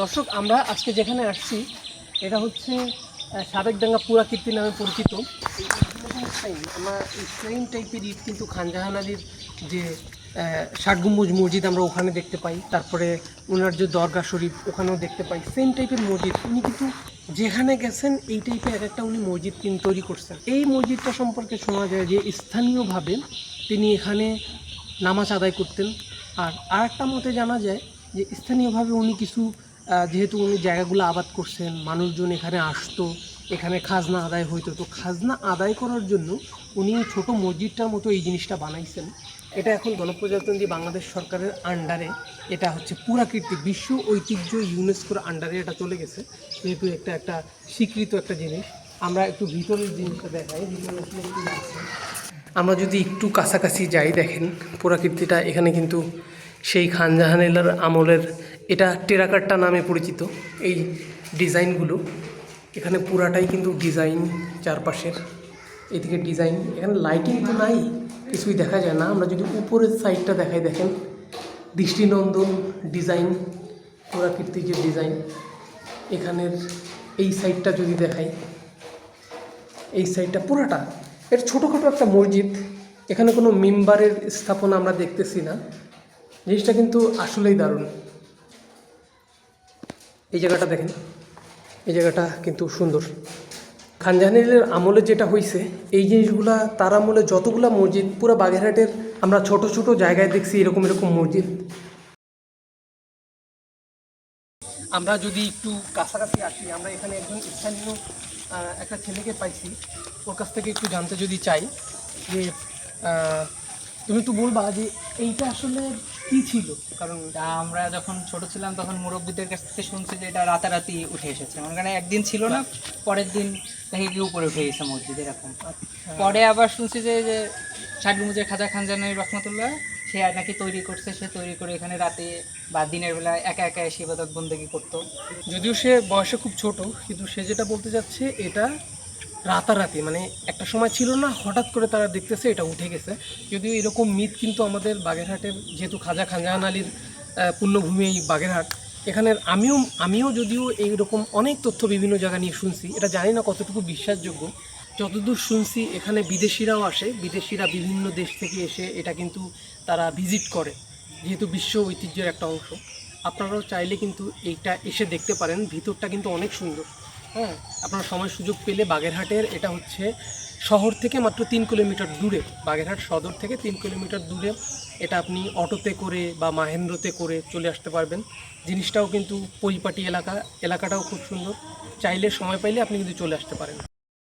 দর্শক আমরা আজকে যেখানে আসছি এটা হচ্ছে আহ, সাবেকডাঙ্গা পুরাকীর্তি নামে পরিচিত। আমরা এই টাইপের ইট কিন্তু খানজাহান আলীর যে আহ, ষাট গম্বুজ মসজিদ আমরা ওখানে দেখতে পাই তারপরে ওনার যে দরগা শরীফ ওখানেও দেখতে পাই সেম টাইপের মসজিদ। উনি কিন্তু যেখানে গেছেন এই টাইপের এক একটা উনি মসজিদ কিন্তু তৈরি করছেন। এই মসজিদটা সম্পর্কে শোনা যায় যে স্থানীয়ভাবে তিনি এখানে নামাজ আদায় করতেন। আর আরেকটা মতে জানা যায় যে স্থানীয়ভাবে উনি কিছু যেহেতু উনি জায়গাগুলো আবাদ করছেন, মানুষজন এখানে আসতো, এখানে খাজনা আদায় হইতো, তো খাজনা আদায় করার জন্য উনি ছোট মসজিদটার মতো এই জিনিসটা বানাইছেন। এটা এখন গণপ্রজাতন্ত্রী বাংলাদেশ সরকারের আন্ডারে এটা হচ্ছে পুরাকীর্তি বিশ্ব ঐতিহ্য ইউনেস্কোর আন্ডারে এটা চলে গেছে। যেহেতু একটা একটা স্বীকৃত একটা জিনিস। আমরা একটু ভিতরের জিনিসটা দেখাই। আমরা যদি একটু কাছাকাছি যাই দেখেন পুরাকীর্তিটা এখানে কিন্তু সেই খানজাহানেলার আমলের এটা টেরাকাট্টা নামে পরিচিত, এই ডিজাইনগুলো। এখানে পুরাটাই কিন্তু ডিজাইন চারপাশের, এদিকে ডিজাইন। এখানে লাইটিং তো নাই, কিছুই দেখা যায় না। আমরা যদি উপরের সাইডটা দেখাই, দেখেন, দৃষ্টিনন্দন ডিজাইন, পুরাকীর্তির যে ডিজাইন। এখানের এই সাইডটা যদি দেখাই, এই সাইডটা পুরোটা। এটা ছোটোখাটো একটা মসজিদ, এখানে কোনো মেম্বারের স্থাপনা আমরা দেখতেছি না। জিনিসটা কিন্তু আসলেই দারুণ। এই জায়গাটা দেখেন। এই জায়গাটা কিন্তু সুন্দর। খানজাহানিলের আমলে যেটা হয়েছে এই জিনিসগুলা, তার আমলে যতগুলা মসজিদ, পুরো বাগেরহাটের আমরা ছোট ছোট জায়গায় দেখছি এরকম এরকম মসজিদ। আমরা যদি একটু কাছাকাছি আসি, আমরা এখানে একজন স্থানীয় একটা ছেলেকে পাইছি। ওর কাছ থেকে একটু জানতে যদি চাই যে তুমি একটু বলবা যে এইটা আসলে কি ছিল? কারণ আমরা যখন ছোট ছিলাম তখন মুরব্বীদের কাছ থেকে শুনছি যে এটা রাতারাতি উঠে এসেছে। মানে কারণ একদিন ছিল না পরের দিন দেখে কি উপরে উঠে গেছে মসজিদ এরকম। পরে আবার শুনছি যে যে ষাটগুমুজের খাজা খান জানাই রহমতুল্লাহ সে নাকি তৈরি করছে সে তৈরি করে এখানে রাতে বা দিনের বেলা একা একা এসে ইবাদত বন্দেগি করতো। যদিও সে বয়সে খুব ছোট কিন্তু সে যেটা বলতে যাচ্ছে এটা রাতারাতি মানে একটা সময় ছিল না, হঠাৎ করে তারা দেখতেছে এটা উঠে গেছে। যদিও এরকম মিথ কিন্তু আমাদের বাগেরহাটের যেহেতু খাজা খানজাহান আলীর পুণ্যভূমি এই বাগেরহাট, এখানের আমিও আমিও যদিও এইরকম অনেক তথ্য বিভিন্ন জায়গা নিয়ে শুনছি, এটা জানি না কতটুকু বিশ্বাসযোগ্য। যতদূর শুনছি, এখানে বিদেশিরাও আসে, বিদেশিরা বিভিন্ন দেশ থেকে এসে এটা কিন্তু তারা ভিজিট করে, যেহেতু বিশ্ব ঐতিহ্যের একটা অংশ। আপনারাও চাইলে কিন্তু এইটা এসে দেখতে পারেন, ভিতরটা কিন্তু অনেক সুন্দর। হ্যাঁ আপনার সময় সুযোগ পেলে বাগেরহাটের, এটা হচ্ছে শহর থেকে মাত্র তিন কিলোমিটার দূরে, বাগেরহাট সদর থেকে তিন কিলোমিটার দূরে। এটা আপনি অটোতে করে বা মাহেন্দ্রতে করে চলে আসতে পারবেন। জিনিসটাও কিন্তু পরিপাটি এলাকা, এলাকাটাও খুব সুন্দর। চাইলে সময় পাইলে আপনি কিন্তু চলে আসতে পারেন।